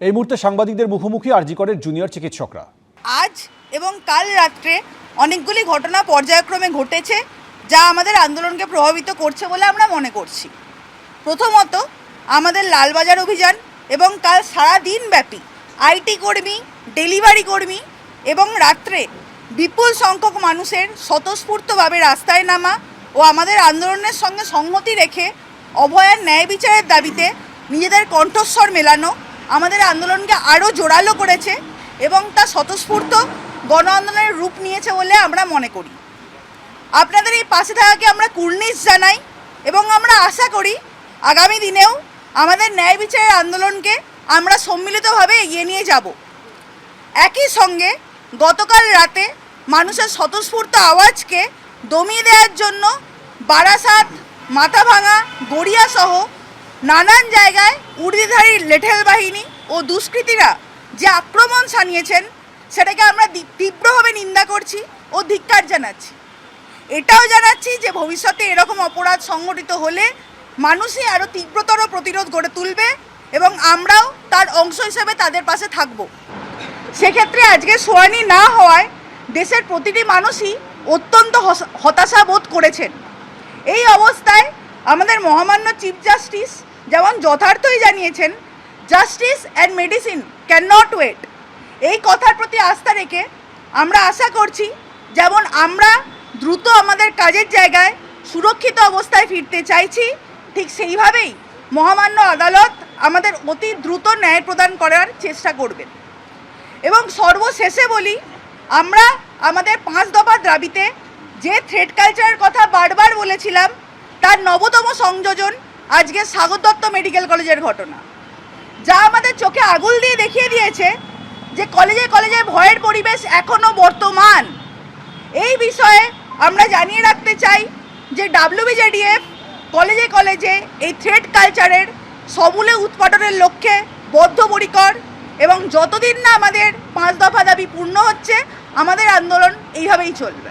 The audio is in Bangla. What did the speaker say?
এই মুহূর্তে সাংবাদিকদের মুখোমুখি আরজিকরের জুনিয়র চিকিৎসকরা। আজ এবং কাল রাত্রে অনেকগুলি ঘটনা পর্যায়ক্রমে ঘটেছে যা আমাদের আন্দোলনকে প্রভাবিত করছে বলে আমরা মনে করছি। প্রথমত, আমাদের লালবাজার অভিযান এবং কাল সারা দিন ব্যাপী আইটি কর্মী, ডেলিভারি কর্মী এবং রাত্রে বিপুল সংখ্যক মানুষের স্বতঃস্ফূর্তভাবে রাস্তায় নামা ও আমাদের আন্দোলনের সঙ্গে সংহতি রেখে অভয়ার ন্যায় বিচারের দাবিতে নিজেদের কণ্ঠস্বর মেলানো আমাদের আন্দোলনকে আরও জোরালো করেছে এবং তা স্বতঃস্ফূর্ত গণ আন্দোলনের রূপ নিয়েছে বলে আমরা মনে করি। আপনাদের এই পাশে থাকাকে আমরা কুর্নিশ জানাই এবং আমরা আশা করি আগামী দিনেও আমাদের ন্যায় বিচারের আন্দোলনকে আমরা সম্মিলিতভাবে এগিয়ে নিয়ে যাব। একই সঙ্গে গতকাল রাতে মানুষের স্বতঃস্ফূর্ত আওয়াজকে দমিয়ে দেওয়ার জন্য বারাসাত, মাথাভাঙা গড়িয়া সহ নানান জায়গায় উর্দিধারী লেঠেল বাহিনী ও দুষ্কৃতীরা যে আক্রমণ সানিয়েছেন সেটাকে আমরা তীব্রভাবে নিন্দা করছি ও ধিক্কার জানাচ্ছি। এটাও জানাচ্ছি যে ভবিষ্যতে এরকম অপরাধ সংঘটিত হলে মানুষই আরও তীব্রতর প্রতিরোধ গড়ে তুলবে এবং আমরাও তার অংশ হিসেবে তাদের পাশে থাকব। সেক্ষেত্রে আজকে সোয়ানি না হওয়ায় দেশের প্রতিটি মানুষই অত্যন্ত হতাশা বোধ করেছেন। এই অবস্থায় আমাদের মহামান্য চিফ জাস্টিস যেমন যথার্থই জানিয়েছেন justice and medicine can not wait এই কথার প্রতি আস্থা রেখে আমরা আশা করছি, যেমন আমরা দ্রুত আমাদের কাজের জায়গায় সুরক্ষিত অবস্থায় ফিরতে চাইছি, ঠিক সেইভাবেই মহামান্য আদালত আমাদের অতি দ্রুত ন্যায় প্রদান করার চেষ্টা করবেন। এবং সর্বশেষে বলি, আমরা আমাদের পাঁচ দফা দাবিতে যে থ্রেড কালচারের কথা বারবার বলেছিলাম, তার নবতম সংযোজন আজকে স্বাগত দত্ত মেডিকেল কলেজের ঘটনা। যা আমাদের চোখে আগুল দিয়ে দেখিয়ে দিয়েছে যে কলেজে কলেজে ভয়ের পরিবেশ এখনও বর্তমান। এই বিষয়ে আমরা জানিয়ে রাখতে চাই যে ডাব্লিউবিজেডিএফ কলেজে কলেজে এই থ্রেড কালচারের সমূলে উৎপাদনের লক্ষ্যে বদ্ধপরিকর এবং যতদিন না আমাদের পাঁচ দফা দাবি পূর্ণ হচ্ছে, আমাদের আন্দোলন এইভাবেই চলবে।